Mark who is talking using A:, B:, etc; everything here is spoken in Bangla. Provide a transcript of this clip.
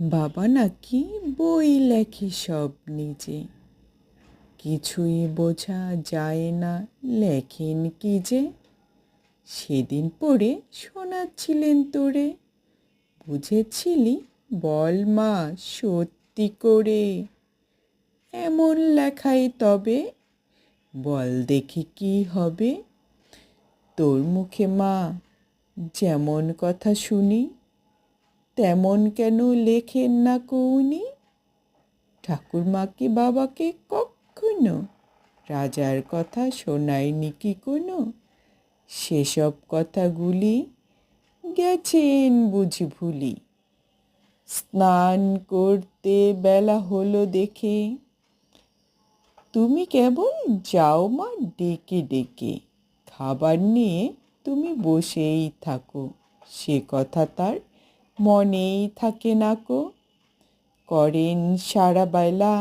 A: বাবা নাকি বই লেখে সব নিজে। কিছুই বোঝা যায় না, লেখেন কি যে? সেদিন পড়ে শোনাচ্ছিলেন তোরে। বুঝেছিলি, বল মা, সত্যি করে। এমন লেখাই তবে, বল দেখি কি হবে। তোর মুখে মা, যেমন কথা শুনি তেমন কেন লেখেন না কৌনি? ঠাকুরমাকে বাবাকে কখনো? রাজার কথা শোনায়নি কি কোনো? সেসব কথাগুলি গেছেন বুঝি ভুলি। স্নান করতে বেলা হলো দেখে। তুমি কেবল যাও মা ডেকে ডেকে। খাবার নিয়ে তুমি বসেই থাকো। সে কথা তার মনেই থাকে না কো। করেন সারা বেলা